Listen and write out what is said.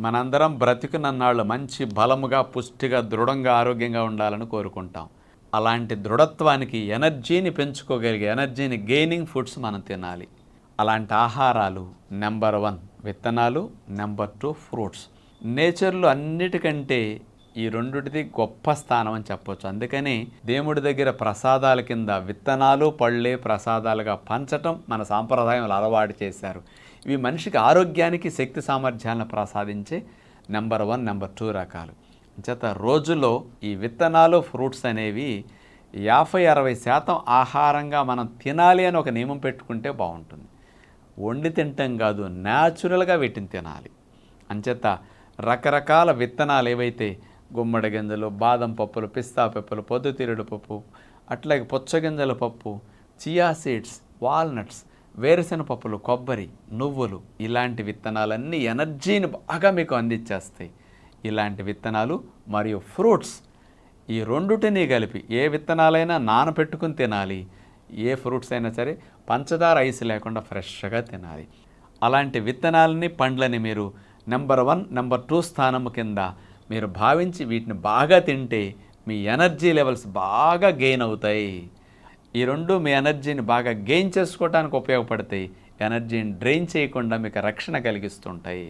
మనందరం బ్రతికునన్నాళ్ళు మంచి బలముగా పుష్టిగా దృఢంగా ఆరోగ్యంగా ఉండాలని కోరుకుంటాం. అలాంటి దృఢత్వానికి ఎనర్జీని పెంచుకోగలిగే ఎనర్జీని గెయినింగ్ ఫుడ్స్ మనం తినాలి. అలాంటి ఆహారాలు నెంబర్ వన్ విత్తనాలు నెంబర్ టూ ఫ్రూట్స్ నేచర్లో అన్నిటికంటే ఈ రెండిటిది గొప్ప స్థానం అని చెప్పొచ్చు. అందుకని దేవుడి దగ్గర ప్రసాదాల కింద విత్తనాలు పళ్ళే ప్రసాదాలుగా పంచటం మన సాంప్రదాయంలో అలవాటు చేశారు. ఇవి మనిషికి ఆరోగ్యానికి శక్తి సామర్థ్యాలను ప్రసాదించే నెంబర్ వన్ నెంబర్ టూ రకాలు. చేత రోజులో ఈ విత్తనాలు ఫ్రూట్స్ అనేవి యాభై అరవై శాతం ఆహారంగా మనం తినాలి అని ఒక నియమం పెట్టుకుంటే బాగుంటుంది. వండి తింటాం కాదు న్యాచురల్గా వీటిని తినాలి. అంచేత రకరకాల విత్తనాలు ఏవైతే గుమ్మడి గింజలు బాదం పప్పులు పిస్తా పప్పులు పొద్దుతిరుడు పప్పు అట్లాగే పుచ్చగింజల పప్పు చియా సీడ్స్ వాల్నట్స్ వేరుశెనగ పప్పులు కొబ్బరి నువ్వులు ఇలాంటి విత్తనాలన్నీ ఎనర్జీని బాగా మీకు అందించేస్తాయి. ఇలాంటి విత్తనాలు మరియు ఫ్రూట్స్ ఈ రెండుటిని కలిపి ఏ విత్తనాలైనా నానపెట్టుకుని తినాలి. ఏ ఫ్రూట్స్ అయినా సరే పంచదార ఐస్ లేకుండా ఫ్రెష్గా తినాలి. అలాంటి విత్తనాలని పండ్లని మీరు నెంబర్ వన్ నెంబర్ టూ స్థానం కింద మీరు భావించి వీటిని బాగా తింటే మీ ఎనర్జీ లెవెల్స్ బాగా గెయిన్ అవుతాయి. ఈ రెండు మీ ఎనర్జీని బాగా గెయిన్ చేసుకోవడానికి ఉపయోగపడతాయి. ఎనర్జీని డ్రైన్ చేయకుండా మీకు రక్షణ కలిగిస్తుంటాయి.